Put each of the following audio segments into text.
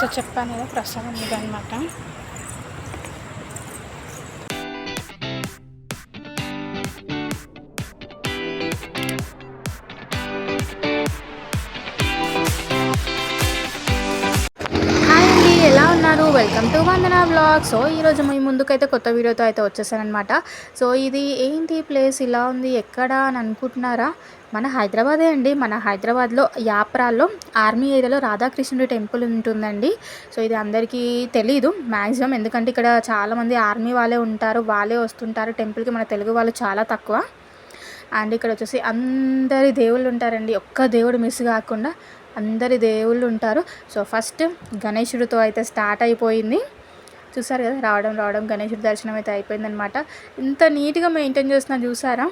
So చెప్పాను కదా ప్రసాదం ఇదనమాట welcome to Vandana blog so ఈరోజు మీ ముందుకైతే కొత్త వీడియోతో అయితే వచ్చేసానమాట సో ఇది ఏంటి ప్లేస్? ఇలా ఉంది. ఎక్కడ అని అనుకుంటున్నారా? మన హైదరాబాదే అండి. మన హైదరాబాద్లో యాప్రాల్లో ఆర్మీ ఏరియాలో రాధాకృష్ణుడి టెంపుల్ ఉంటుందండి. సో ఇది అందరికీ తెలీదు. మ్యాక్సిమం ఎందుకంటే ఇక్కడ చాలామంది ఆర్మీ వాళ్ళే ఉంటారు. వాళ్ళే వస్తుంటారు. టెంపుల్కి మన తెలుగు వాళ్ళు చాలా తక్కువ. అండ్ ఇక్కడ వచ్చేసి అందరి దేవుళ్ళు ఉంటారండి. ఒక్క దేవుడు మిస్ కాకుండా అందరి దేవుళ్ళు ఉంటారు. సో ఫస్ట్ గణేశుడితో అయితే స్టార్ట్ అయిపోయింది. చూసారు కదా రావడం రావడం గణేశుడి దర్శనం అయితే అయిపోయిందనమాట ఇంత నీట్గా మెయింటైన్ చేస్తున్నా చూసారా?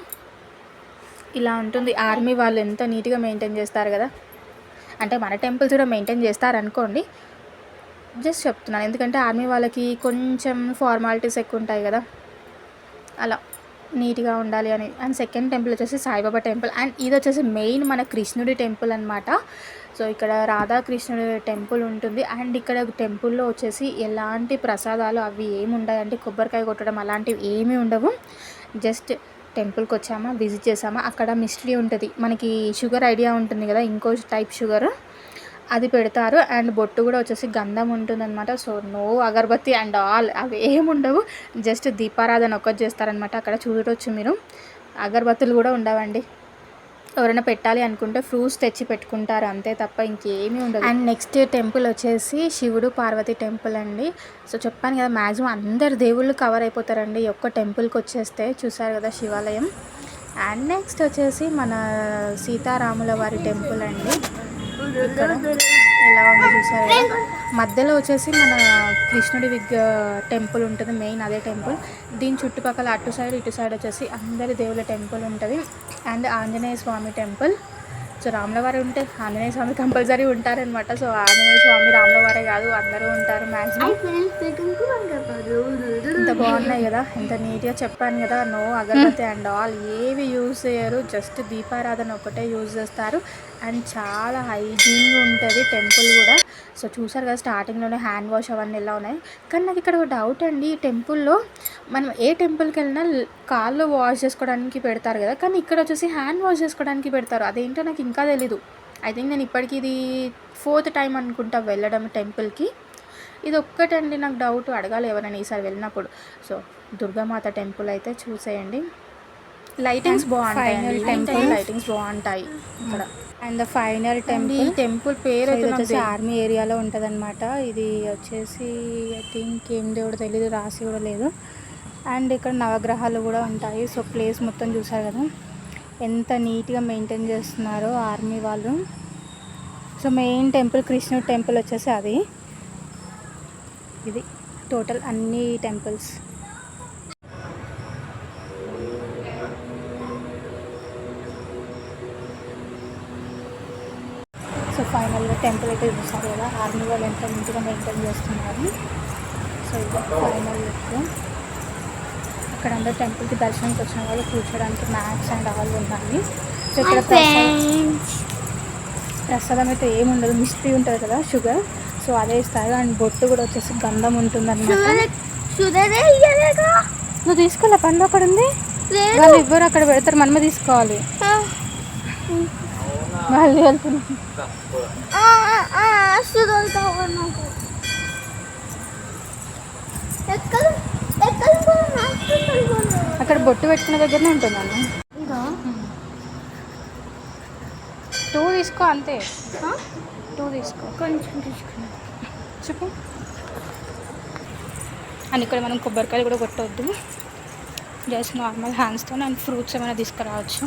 ఇలా ఉంటుంది. ఆర్మీ వాళ్ళు ఎంత నీట్గా మెయింటైన్ చేస్తారు కదా. అంటే మన టెంపుల్స్ కూడా మెయింటైన్ చేస్తారు అనుకోండి జస్ట్ చెప్తున్నాను. ఎందుకంటే ఆర్మీ వాళ్ళకి కొంచెం ఫార్మాలిటీస్ ఎక్కువ ఉంటాయి కదా. అలా. నీట్గా ఉండాలి అని. అండ్ సెకండ్ టెంపుల్ వచ్చేసి సాయిబాబా టెంపుల్. అండ్ ఇది వచ్చేసి మెయిన్ మన కృష్ణుడి టెంపుల్ అనమాట సో ఇక్కడ రాధాకృష్ణుడి టెంపుల్ ఉంటుంది. అండ్ ఇక్కడ టెంపుల్లో వచ్చేసి ఎలాంటి ప్రసాదాలు అవి ఏమి ఉండవు అంటే కొబ్బరికాయ కొట్టడం అలాంటివి ఏమీ ఉండవు. జస్ట్ టెంపుల్కి వచ్చామా విజిట్ చేసామా. అక్కడ మిస్టరీ ఉంటుంది. మనకి షుగర్ ఐడియా ఉంటుంది కదా ఇంకో టైప్ షుగర్. అది పెడతారు. అండ్ బొట్టు కూడా వచ్చేసి గంధం ఉంటుందన్నమాట. సో నో అగరబత్తి అండ్ ఆల్ అవి ఏమి ఉండవు. జస్ట్ దీపారాధన ఒక్కటి చేస్తారనమాట అక్కడ చూడవచ్చు మీరు. అగరబత్తులు కూడా ఉండవండి. ఎవరైనా పెట్టాలి అనుకుంటే ఫ్రూట్స్ తెచ్చి పెట్టుకుంటారు. అంతే తప్ప ఇంకేమీ ఉండదు. అండ్ నెక్స్ట్ టెంపుల్ వచ్చేసి శివుడు పార్వతి టెంపుల్ అండి. సో చెప్పాను కదా మ్యాక్సిమం అందరు దేవుళ్ళు కవర్ అయిపోతారండి. ఈ ఒక్క టెంపుల్కి వచ్చేస్తే చూసారు కదా శివాలయం. అండ్ నెక్స్ట్ వచ్చేసి మన సీతారాముల వారి టెంపుల్ అండి. ఇక్కడ ఎలా ఉంది చూసారు? మధ్యలో వచ్చేసి మన కృష్ణుడి విగ్ టెంపుల్ ఉంటుంది మెయిన్ అదే టెంపుల్. దీని చుట్టుపక్కల అటు సైడ్ ఇటు సైడ్ వచ్చేసి అందరి దేవుల టెంపుల్ ఉంటుంది. And Anjaneya Swami temple. So రాములవారి ఉంటే ఆంజనేయ స్వామి కంపల్సరీ ఉంటారనమాట సో ఆంజనేయ స్వామి రాములవారే కాదు అందరూ ఉంటారు మ్యాక్సిమం ఇంత బాగున్నాయి కదా ఇంత నీట్గా చెప్పాను కదా నో అగరబత్తి అండ్ ఆల్ ఏవి యూజ్ చేయరు జస్ట్ దీపారాధన ఒకటే యూజ్ చేస్తారు. అండ్ చాలా హైజీన్గా ఉంటుంది టెంపుల్ కూడా. సో చూసారు కదా స్టార్టింగ్లోనే హ్యాండ్ వాష్ అవన్నీ ఎలా ఉన్నాయి. కానీ నాకు ఇక్కడ ఒక డౌట్ అండి ఈ టెంపుల్లో మనం ఏ టెంపుల్కి వెళ్ళినా కాళ్ళు వాష్ చేసుకోవడానికి పెడతారు కదా కానీ ఇక్కడ వచ్చేసి హ్యాండ్ వాష్ చేసుకోవడానికి పెడతారు. అదేంటో నాకు ఇంకా తెలీదు. ఐ థింక్ నేను ఇప్పటికి ఇది ఫోర్త్ టైం అనుకుంటా వెళ్ళడం టెంపుల్కి ఇది ఒక్కటండి నాకు డౌట్ అడగాలి ఎవరైనా ఈసారి వెళ్ళినప్పుడు. సో దుర్గామాత టెంపుల్ అయితే చూసేయండి. లైటింగ్స్ బాగుంటాయి టెంపుల్ లైటింగ్స్ బాగుంటాయి ఇక్కడ. And the final temple temple పేరు వచ్చేసి ఆర్మీ ఏరియాలో ఉంటుంది అనమాట ఇది వచ్చేసి ఐ థింక్ ఏం దేవుడు తెలీదు రాసి కూడా లేదు. అండ్ ఇక్కడ నవగ్రహాలు కూడా ఉంటాయి. సో ప్లేస్ మొత్తం చూసారు కదా. ఎంత నీట్గా మెయింటైన్ చేస్తున్నారో ఆర్మీ వాళ్ళు. సో మెయిన్ టెంపుల్ కృష్ణుడు టెంపుల్ వచ్చేసి అది. ఇది టోటల్ అన్ని టెంపుల్స్ ఫైనల్గా టెంపుల్ అయితే చూస్తారు కదా ఆర్మీ వాళ్ళు ఎంత నీట్గా మెయింటైన్ చేస్తున్నారు. సో ఇది ఫైనల్ లుక్. అక్కడ అందరు టెంపుల్కి దర్శనానికి వచ్చిన వాళ్ళు కూర్చోడానికి మ్యాక్స్ అండ్ ఆల్ ఉన్నాయి. సో ఇక్కడ ప్రసాదం అయితే ఏముండదు మిస్ట్రీ ఉంటుంది కదా షుగర్. సో అదే ఇస్తారు. అండ్ బొట్టు కూడా వచ్చేసి గంధం ఉంటుంది అనమాట నువ్వు తీసుకోలే పండు అక్కడ ఉంది. వాళ్ళు ఇవ్వరు అక్కడ పెడతారు మనమే తీసుకోవాలి. వాళ్ళు వెళ్తున్నాం. అక్కడ బొట్టు పెట్టుకునే దగ్గరనే ఉంటుంది అన్న టూ తీసుకో అంతే. టూ తీసుకో. కొంచెం తీసుకున్నా. చెప్పు. అండ్ ఇక్కడ మనం కొబ్బరికాయలు కూడా కొట్టవద్దు జస్ట్ నార్మల్ హ్యాండ్స్తో అండ్ ఫ్రూట్స్ ఏమైనా తీసుకురావచ్చు.